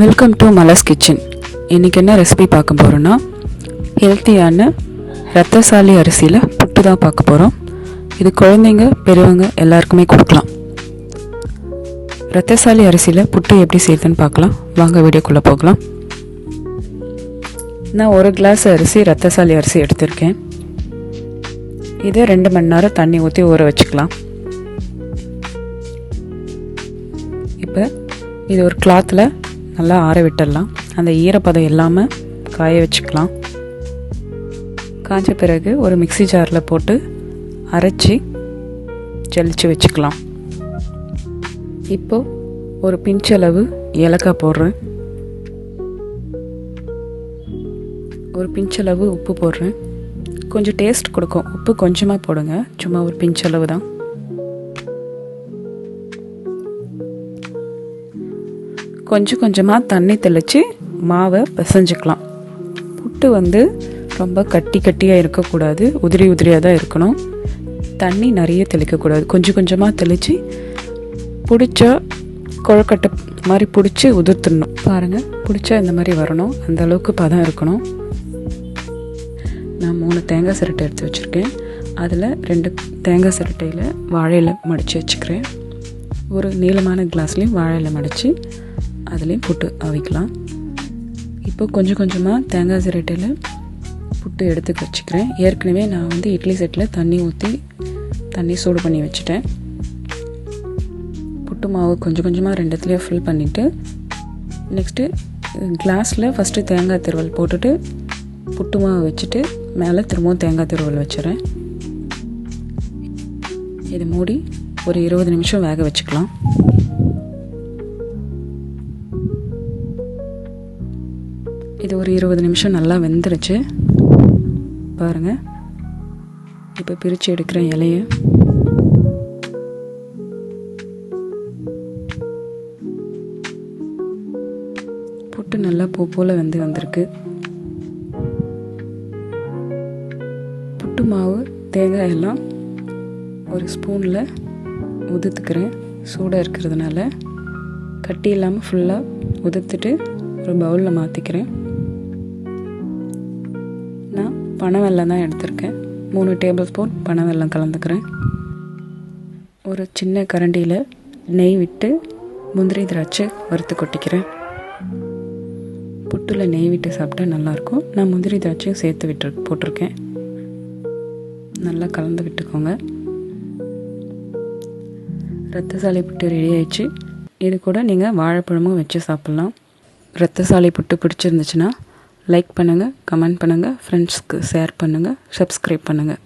Welcome to மலஸ் kitchen இன்றைக்கி என்ன recipe பார்க்க போகிறோன்னா ஹெல்த்தியான ரத்தசாலி அரிசியில் புட்டு தான் பார்க்க போகிறோம் இது குழந்தைங்க பெரியவங்க எல்லாருக்குமே கொடுக்கலாம். ரத்தசாலி அரிசியில் புட்டு எப்படி செய்யுதுன்னு பார்க்கலாம். வாங்க வீடியோக்குள்ளே போகலாம். நான் ஒரு கிளாஸ் அரிசி ரத்தசாலி அரிசி எடுத்திருக்கேன். இதை ரெண்டு மணி நேரம் தண்ணி ஊற்றி ஊற வச்சுக்கலாம். இப்போ இது ஒரு கிளாத்தில் நல்லா ஆற விட்டுடலாம். அந்த ஈரப்பதம் இல்லாமல் காய வச்சுக்கலாம். காஞ்ச பிறகு ஒரு மிக்ஸி ஜாரில் போட்டு அரைச்சி ஜலிச்சு வச்சுக்கலாம். இப்போ ஒரு பிஞ்சளவு ஏலக்காய் போடுறேன். ஒரு பிஞ்சளவு உப்பு போடுறேன். கொஞ்சம் டேஸ்ட் கொடுக்கும். உப்பு கொஞ்சமாக போடுங்க. சும்மா ஒரு பிஞ்சளவு தான் கொஞ்சம் கொஞ்சமாக தண்ணி தெளித்து மாவை பிசைஞ்சிக்கலாம். புட்டு வந்து ரொம்ப கட்டி கட்டியாக இருக்கக்கூடாது. உதிரி உதிரியாக தான் இருக்கணும். தண்ணி நிறைய தெளிக்கக்கூடாது. கொஞ்சம் கொஞ்சமாக தெளித்து பிடிச்சா கொழக்கட்டை மாதிரி பிடிச்சி உதிர்த்துடணும். பாருங்கள் பிடிச்சா இந்த மாதிரி வரணும். அந்த அளவுக்கு பதம் இருக்கணும். நான் மூணு தேங்காய் சிரட்டை எடுத்து வச்சுருக்கேன். அதில் ரெண்டு தேங்காய் சிரட்டையில் வாழையில் மடித்து வச்சுக்கிறேன். ஒரு நீளமான கிளாஸ்லேயும் வாழையில் மடித்து அதுலேயும் புட்டு அவிக்கலாம். இப்போ கொஞ்சம் கொஞ்சமாக தேங்காய் சிரட்டையில் புட்டு எடுத்து வச்சுக்கிறேன். ஏற்கனவே நான் வந்து இட்லி செட்டில் தண்ணி ஊற்றி தண்ணி சூடு பண்ணி வச்சுட்டேன். புட்டு மாவு கொஞ்சம் கொஞ்சமாக ரெண்டுத்துலேயும் ஃபில் பண்ணிவிட்டு நெக்ஸ்ட்டு கிளாஸில் ஃபஸ்ட்டு தேங்காய் திருவல் போட்டுட்டு புட்டு மாவு வச்சுட்டு மேலே திரும்பவும் தேங்காய் திருவல் வச்சுறேன் இது மூடி ஒரு இருபது நிமிஷம் வேக வச்சுக்கலாம். இது ஒரு இருபது நிமிஷம் நல்லா வெந்துருச்சு. பாருங்கள் இப்போ பிரித்து எடுக்கிறேன் இலைய. புட்டு நல்லா பூ போல் வெந்து வந்திருக்கு. புட்டு மாவு தேங்காய் எல்லாம் ஒரு ஸ்பூனில் உதுத்துக்கிறேன். சூடாக இருக்கிறதுனால. கட்டி இல்லாமல் ஃபுல்லாக உதுத்துட்டு ஒரு பவுலில் மாற்றிக்கிறேன் பனை வெல்லம் தான் எடுத்திருக்கேன். மூணு டேபிள் ஸ்பூன் பனை வெல்லம் கலந்துக்கிறேன். ஒரு சின்ன கரண்டியில் நெய் விட்டு முந்திரி திராட்சை வறுத்து கொட்டிக்கிறேன். புட்டில் நெய் விட்டு சாப்பிட்டா நல்லாயிருக்கும். நான் முந்திரி திராட்சையும் சேர்த்து விட்டு போட்டிருக்கேன். நல்லா கலந்து விட்டுக்கோங்க. ரத்தசாலை புட்டு ரெடி ஆயிடுச்சு. இது கூட நீங்கள் வாழைப்பழமும் வச்சு சாப்பிட்லாம். ரத்தசாலை புட்டு பிடிச்சிருந்துச்சுன்னா லைக் பண்ணுங்கள் கமெண்ட் பண்ணுங்கள் ஃப்ரெண்ட்ஸ்க்கு ஷேர் பண்ணுங்கள் சப்ஸ்கிரைப் பண்ணுங்கள்